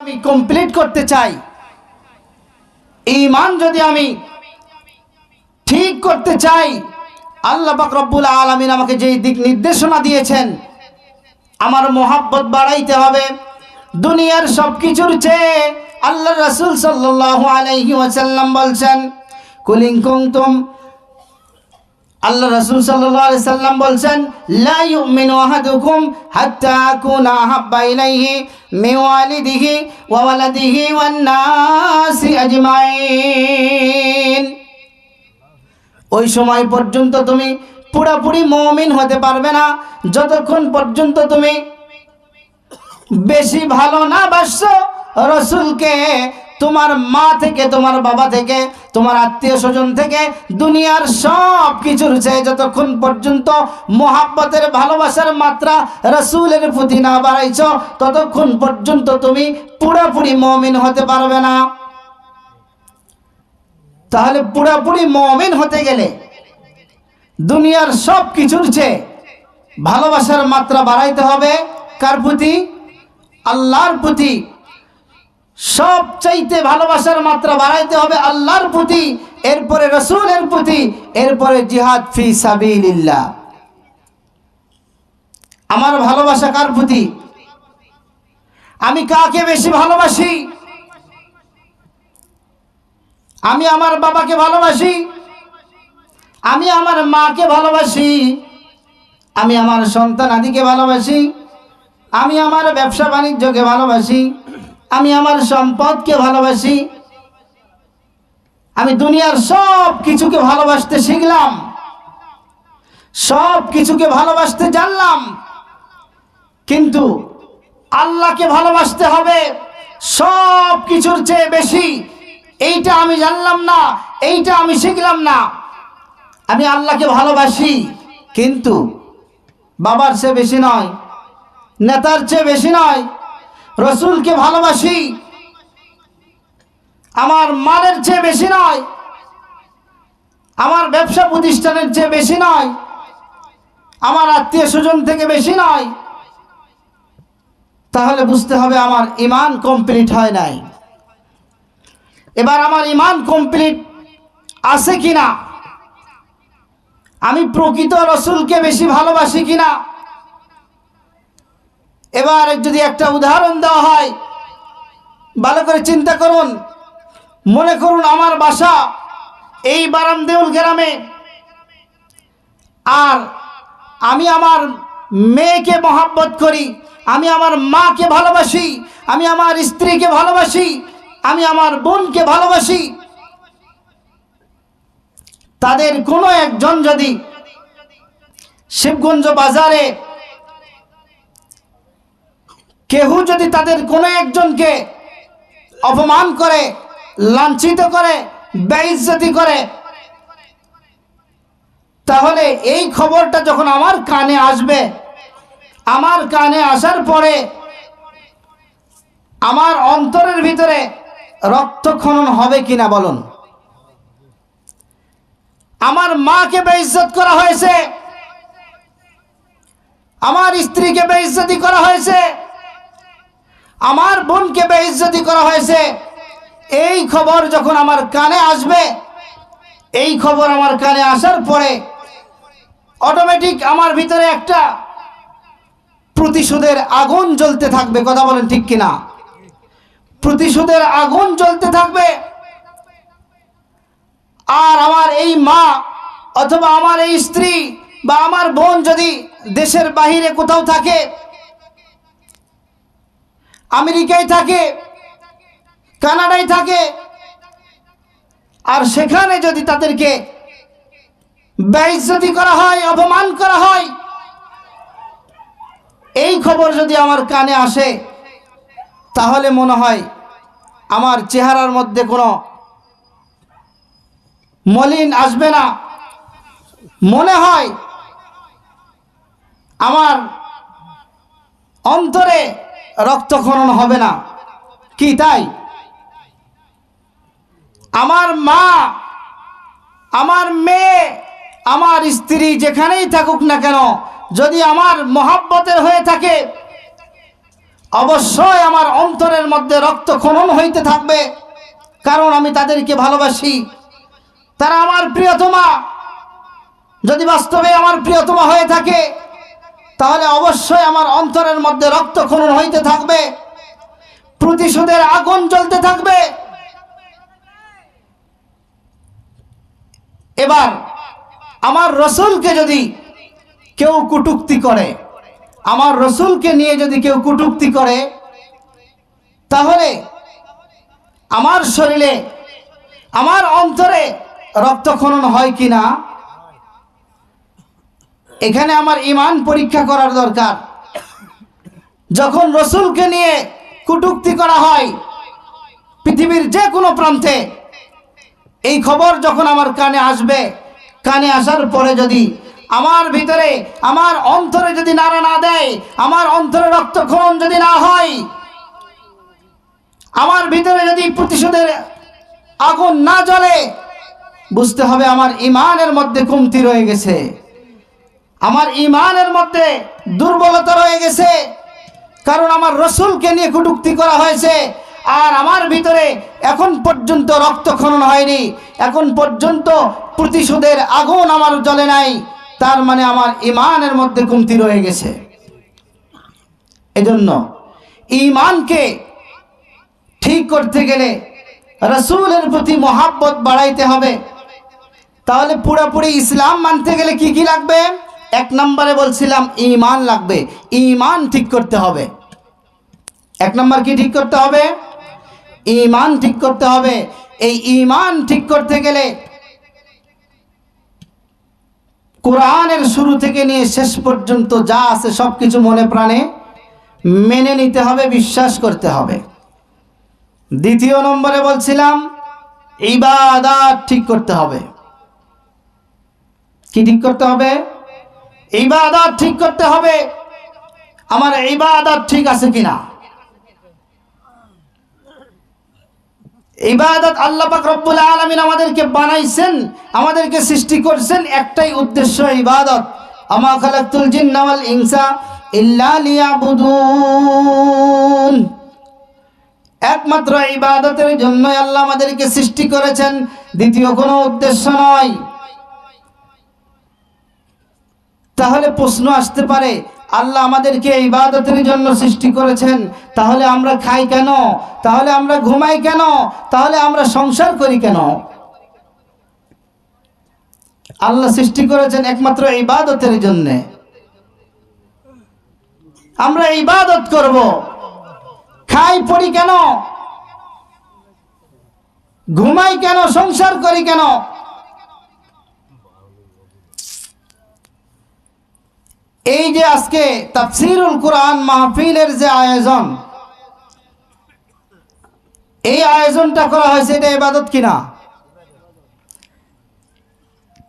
আমি কমপ্লিট করতে চাই। ইমান যদি আমি ঠিক করতে চাই, আল্লাহ রব্বুল আলমিন আমাকে যেই দিক নির্দেশনা দিয়েছেন, আমার মোহাব্বত বাড়াইতে হবে। দুনিয়ার সব কিছুর চেয়ে আল্লাহ রসুল সাল্লাহ আলাইহি ওয়াসাল্লাম বলছেন, কুলিং কুমতুম আল্লাহ রসুল সাল্লাহ আলাইহি সাল্লাম বলছেন, লা ইউমিনু আহাদুকুম হাত্তা আকুনা আহাব্বা ইলাইহি মিন ওয়ালিদিহি ওয়া ওয়ালাদিহি ওয়ান নাসি আজমাইন। ওই সময় পর্যন্ত তুমি পুরাপুরি মমিন হতে পারবে না। যতক্ষণ পর্যন্ত তুমি বেশি ভালো না বাসছো, রসুলকে তোমার মা থেকে, তোমার বাবা থেকে, তোমার আত্মীয় স্বজন থেকে দুনিয়ার সব কিছুর চেয়ে যতক্ষণ পর্যন্ত মোহাব্বতের ভালোবাসার মাত্রা রসুলের প্রতি না বাড়াইছ, ততক্ষণ পর্যন্ত তুমি পুরোপুরি মমিন হতে পারবে না। তাহলে পুরোপুরি মমিন হতে গেলে দুনিয়ার সব কিছুর চেয়ে ভালোবাসার মাত্রা বাড়াইতে হবে। কার প্রতি? আল্লাহর প্রতি। সব চাইতে ভালোবাসার মাত্রা বাড়াইতে হবে আল্লাহর প্রতি, এরপরে রসুলের প্রতি, এরপরে জিহাদ ফি সাবিলিল্লাহ। আমার ভালোবাসা কার প্রতি? আমি কাকে বেশি ভালোবাসি? আমি আমার বাবাকে ভালোবাসি? আমি আমার মাকে ভালোবাসি? আমি আমার সন্তান আদিকে ভালোবাসি? আমি আমার ব্যবসা বাণিজ্যকে ভালোবাসি? আমি আমার সম্পদকে ভালোবাসি। আমি দুনিয়ার সব কিছুকে ভালোবাসতে শিখলাম। সব কিছুকে ভালোবাসতে জানলাম। কিন্তু আল্লাহকে ভালোবাসতে হবে সব কিছুর চেয়ে বেশি। এইটা আমি জানলাম না, এইটা আমি শিখলাম না। আমি আল্লাহকে ভালোবাসি, কিন্তু বাবার চেয়ে বেশি নয়, নেতার চেয়ে বেশি নয় রসুলকে ভালোবাসি। আমার মালের চেয়ে বেশি নয়। আমার ব্যবসা প্রতিষ্ঠানের চেয়ে বেশি নয়। আমার আত্মীয় স্বজন থেকে বেশি নয়। তাহলে বুঝতে হবে আমার ইমান কমপ্লিট হয় নাই। এবার আমার ইমান কমপ্লিট আছে কিনা? আমি প্রকৃত রসুলকে বেশি ভালোবাসি কিনা? এবার যদি একটা উদাহরণ দেওয়া হয়, ভালো করে চিন্তা করুন। মনে করুন আমার বাসা এই বারামদেউল গ্রামে। আর আমি আমার মেয়েকে মহাব্বত করি, আমি আমার মাকে ভালোবাসি, আমি আমার স্ত্রীকে ভালোবাসি, আমি আমার বোনকে ভালোবাসি। তাদের কোনো একজন যদি শিবগঞ্জ বাজারে কেহ যদি তাদের কোনো একজনকে অপমান করে, লাঞ্ছিত করে, বেইজ্জতি করে, তাহলে এই খবরটা যখন আমার কানে আসবে, আমার কানে আসার পরে আমার অন্তরের ভিতরে রক্তক্ষরণ হবে কিনা বলুন। আমার মাকে বেইজ্জত করা হয়েছে, আমার স্ত্রীকে বেইজ্জতি করা হয়েছে আমার বোনকে বেইজ্জতি করা হয়েছে। এই খবর যখন আমার কানে আসবে, এই খবর আমার কানে আসার পরে অটোমেটিক আমার ভিতরে একটা প্রতিশোধের আগুন জ্বলতে থাকবে। কথা বলেন ঠিক কিনা? প্রতিশোধের আগুন জ্বলতে থাকবে। আর আমার এই মা অথবা আমার এই স্ত্রী বা আমার বোন যদি দেশের বাহিরে কোথাও থাকে আমেরিকায় থাকে, কানাডায় থাকে, আর সেখানে যদি তাদেরকে বেইজ্জতি করা হয়, অপমান করা হয়, এই খবর যদি আমার কানে আসে, তাহলে মনে হয় আমার চেহারার মধ্যে কোনো মলিন আসবে না। মনে হয় আমার অন্তরে রক্তক্ষরণ হবে না। কি, তাই? আমার মা, আমার মেয়ে, আমার স্ত্রী যেখানেই থাকুক না কেন, যদি আমার মহাব্বতের হয়ে থাকে, অবশ্যই আমার অন্তরের মধ্যে রক্ত খনন হইতে থাকবে, কারণ আমি তাদেরকে ভালোবাসি। তারা আমার প্রিয়তমা। যদি বাস্তবে আমার প্রিয়তমা হয়ে থাকে তাহলে অবশ্যই আমার অন্তরের মধ্যে রক্ত খনন হইতে থাকবে। প্রতিশোধের আগুন জ্বলতে থাকবে। এবার আমার রসুলকে যদি কেউ কুটুক্তি করে, আমার রসুলকে নিয়ে যদি কেউ কুটুক্তি করে, তাহলে আমার শরীরে, আমার অন্তরে রক্ত রক্তক্ষরণ হয় কি না এখানে আমার ইমান পরীক্ষা করার দরকার। যখন রসুলকে নিয়ে কুটুক্তি করা হয়, পৃথিবীর যে কোনো প্রান্তে, এই খবর যখন আমার কানে আসবে, কানে আসার পরে যদি আমার ভিতরে, আমার অন্তরে যদি নাড়া না দেয়, আমার অন্তরে রক্তক্ষরণ যদি না হয়, আমার ভিতরে যদি প্রতিশোধের আগুন না জ্বলে, বুঝতে হবে আমার ইমানের মধ্যে কমতি রয়ে গেছে। আমার ইমানের মধ্যে দুর্বলতা রয়ে গেছে। কারণ আমার রসুলকে নিয়ে কুটুক্তি করা হয়েছে। আর আমার ভিতরে এখন পর্যন্ত রক্তক্ষরণ হয়নি। এখন পর্যন্ত প্রতিশোধের আগুন আমার জলে নাই। তার মানে আমার ইমানের মধ্যে কমতি রয়ে গেছে। এজন্য ইমানকে ঠিক করতে গেলে রসুলের প্রতি মহাব্বত বাড়াইতে হবে। তাহলে পুরোপুরি ইসলাম মানতে গেলে কি কি লাগবে? এক নম্বরে বলছিলাম ইমান লাগবে। ইমান ঠিক করতে হবে। এক নম্বর কি ঠিক করতে হবে? ইমান ঠিক করতে হবে। এই ইমান ঠিক করতে গেলে কোরআনের শুরু থেকে নিয়ে শেষ পর্যন্ত যা আছে সব কিছু মনে প্রাণে মেনে নিতে হবে, বিশ্বাস করতে হবে। দ্বিতীয় নম্বরে বলছিলাম, ইবাদাত ঠিক করতে হবে। কি ঠিক করতে হবে? ইবাদত ঠিক করতে হবে। আমার ইবাদত ঠিক আছে কিনা? ইবাদত আল্লাহ পাক রব্বুল আলামিন আমাদেরকে বানাইছেন, আমাদেরকে সৃষ্টি করছেন একটাই উদ্দেশ্য ইবাদত। আমা খালাকতুল জিন্না ওয়াল ইনসা ইল্লা লিয়াবুদুন। একমাত্র ইবাদতের জন্যই আল্লাহ আমাদেরকে সৃষ্টি করেছেন, দ্বিতীয় কোনো উদ্দেশ্য নয়। তাহলে প্রশ্ন আসতে পারে, আল্লাহ আমাদেরকে ইবাদতের জন্য সৃষ্টি করেছেন, তাহলে আমরা খাই কেন? তাহলে আমরা ঘুমাই কেন? তাহলে আমরা সংসার করি কেন? আল্লাহ সৃষ্টি করেছেন একমাত্র ইবাদতের জন্যে। আমরা ইবাদত করব। খাই, পড়ি কেন? ঘুমাই কেন? সংসার করি কেন? এই যে আজকে তাফসিরুল কোরআন মাহফিলের যে আয়োজন, এই আয়োজনটা করা হয়েছে এটা ইবাদত কিনা?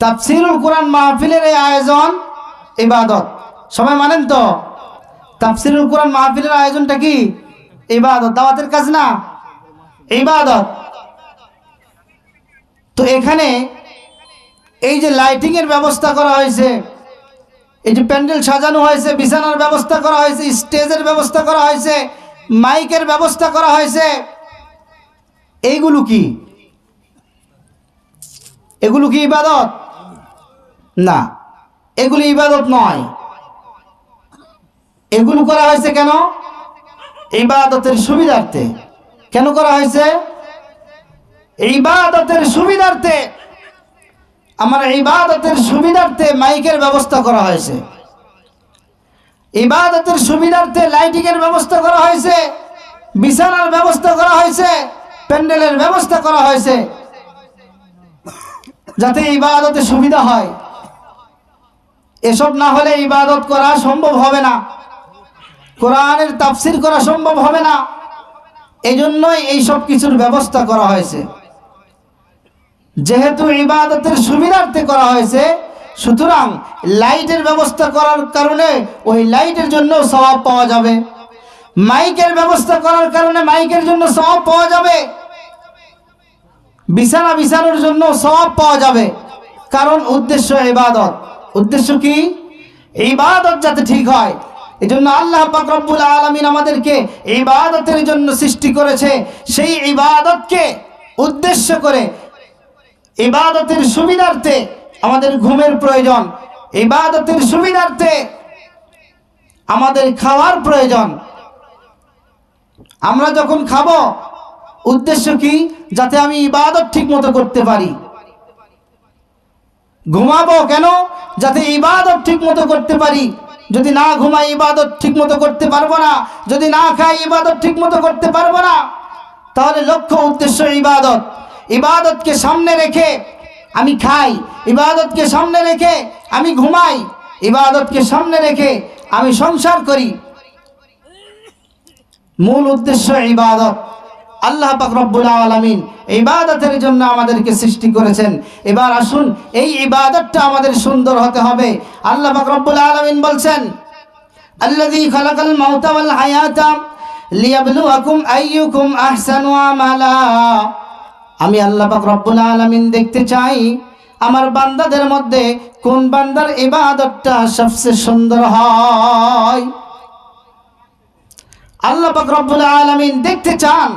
তাফসিরুল কোরআন মাহফিলের এই আয়োজন ইবাদত। সবাই মানেন তো? তাফসিরুল কোরআন মাহফিলের আয়োজনটা কি? ইবাদত। দাওয়াতের কাজ না? ইবাদত। তো এখানে এই যে লাইটিং এর ব্যবস্থা করা হয়েছে এই যে প্যান্ডেল সাজানো হয়েছে, বিছানার ব্যবস্থা করা হয়েছে, স্টেজের ব্যবস্থা করা হয়েছে, মাইকের ব্যবস্থা করা হয়েছে। এইগুলো কি? এগুলো কি ইবাদত? না, এগুলি ইবাদত নয়। এগুলো করা হয়েছে কেন? ইবাদতের সুবিধার্থে। কেন করা হয়েছে? ইবাদতের সুবিধার্থে। আমার ইবাদতের সুবিধার্থে মাইকের ব্যবস্থা করা হয়েছে। ইবাদতের সুবিধার্থে লাইটিং এর ব্যবস্থা করা হয়েছে, বিছানার ব্যবস্থা করা হয়েছে, প্যান্ডেলের ব্যবস্থা করা হয়েছে। যাতে ইবাদতে সুবিধা হয়। এসব না হলে ইবাদত করা সম্ভব হবে না। কোরআনের তাফসির করা সম্ভব হবে না। এই জন্যই এইসব কিছুর ব্যবস্থা করা হয়েছে। যেহেতু ইবাদতের সুবিধার্থে করা হয়েছে, সুতরাং লাইটের ব্যবস্থা করার কারণে ওই লাইটের জন্য স্বভাব পাওয়া যাবে। মাইকের ব্যবস্থা করার কারণে মাইকের জন্য স্বভাব পাওয়া যাবে। বিছানা বিছানোর জন্য স্বভাব পাওয়া যাবে। কারণ উদ্দেশ্য ইবাদত। উদ্দেশ্য কি? ইবাদত যাতে ঠিক হয়। এই জন্য আল্লাহ পাক রব্বুল আলামিন আমাদেরকে ইবাদতের জন্য সৃষ্টি করেছে। সেই ইবাদতকে উদ্দেশ্য করে ইবাদতের সুবিধার্থে আমাদের ঘুমের প্রয়োজন, ইবাদতের সুবিধার্থে আমাদের খাওয়ার প্রয়োজন। আমরা যখন খাব, উদ্দেশ্য কি? যাতে আমি ইবাদত ঠিক মতো করতে পারি। ঘুমাবো কেন? যাতে ইবাদত ঠিক মতো করতে পারি। যদি না ঘুমাই, ইবাদত ঠিক মতো করতে পারব না। যদি না খাই, ইবাদত ঠিক মতো করতে পারব না। তাহলে লক্ষ্য, উদ্দেশ্য, ইবাদত। ইবাদতকে সামনে রেখে আমি খাই। ইবাদতকে সামনে রেখে আমি ঘুমাই। ইবাদতকে সামনে রেখে আমি সংসার করি। মূল উদ্দেশ্য ইবাদত। আল্লাহ পাক রব্বুল আলামিন ইবাদতের জন্য আমাদেরকে সৃষ্টি করেছেন। এবার আসুন, এই ইবাদতটা আমাদের সুন্দর হতে হবে। আল্লাহ পাক রব্বুল আলামিন বলছেন, আল্লাযী খালাকাল মাউতা ওয়াল হায়াতা লিয়াবলুয়াকুম আইয়ুকুম আহসানু আমালা। আমি আল্লাহ পাক রব্বুল আলামিন দেখতে চাই, আমার বান্দাদের মধ্যে কোন বান্দার ইবাদতটা সবচেয়ে সুন্দর হয়? আল্লাহ পাক রব্বুল আলামিন দেখতে চান,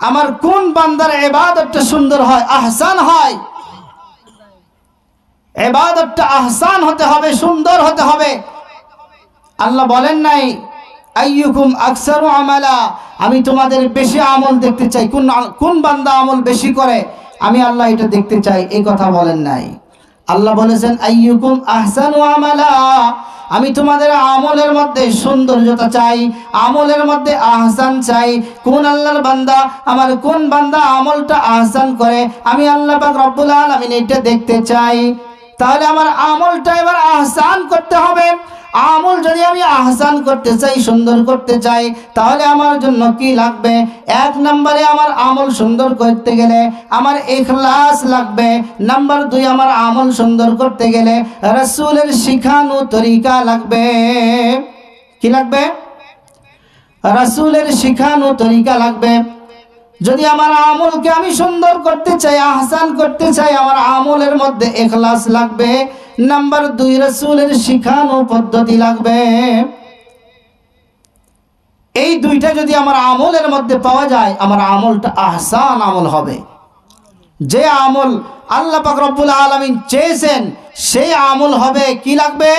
আমার কোন বান্দার ইবাদতটা সুন্দর হয়, আহসান হয়? ইবাদতটা আহসান হতে হবে, সুন্দর হতে হবে। আল্লাহ বলেন নাই আইয়ুকুম আকসারু আমালা। আমি তোমাদের বেশি আমল দেখতে চাই। কোন কোন বান্দা আমল বেশি করে? আমি আল্লাহ এটা দেখতে চাই। এই কথা বলেন নাই। আল্লাহ বলেছেন, আইয়ুকুম আহসানু আমালা। আমি তোমাদের আমলের মধ্যে সৌন্দর্যতা চাই, আমলের মধ্যে আহসান চাই। কোন আল্লাহর বান্দা, আমার কোন বান্দা আমলটা আহসান করে? আমি আল্লাহ পাক রব্বুল আলামিন এটা দেখতে চাই। তাহলে আমার আমলটা এবার আহসান করতে হবে। যদি আমি আহসান করতে চাই, সুন্দর করতে চাই, তাহলে আমার জন্য কি লাগবে? এক নম্বরে আমার আমল সুন্দর করতে গেলে আমার ইখলাস লাগবে। নাম্বার দুই, আমার আমল সুন্দর করতে গেলে রসুলের শিখানো তরিকা লাগবে। কি লাগবে? রাসূলের শিখানো তরিকা লাগবে। যদি আমার আমলকে আমি সুন্দর করতে চাই, আহসান করতে চাই, আমার আমলের মধ্যে এখলাস লাগবে। নাম্বার দুই রসুলের শিখানো পদ্ধতি লাগবে। এই দুইটা যদি আমার আমলের মধ্যে পাওয়া যায়, আমার আমলটা আহসান আমল হবে। যে আমল আল্লাহ পাক রব্বুল আলমিন চেয়েছেন, সেই আমল হবে কি লাগবে?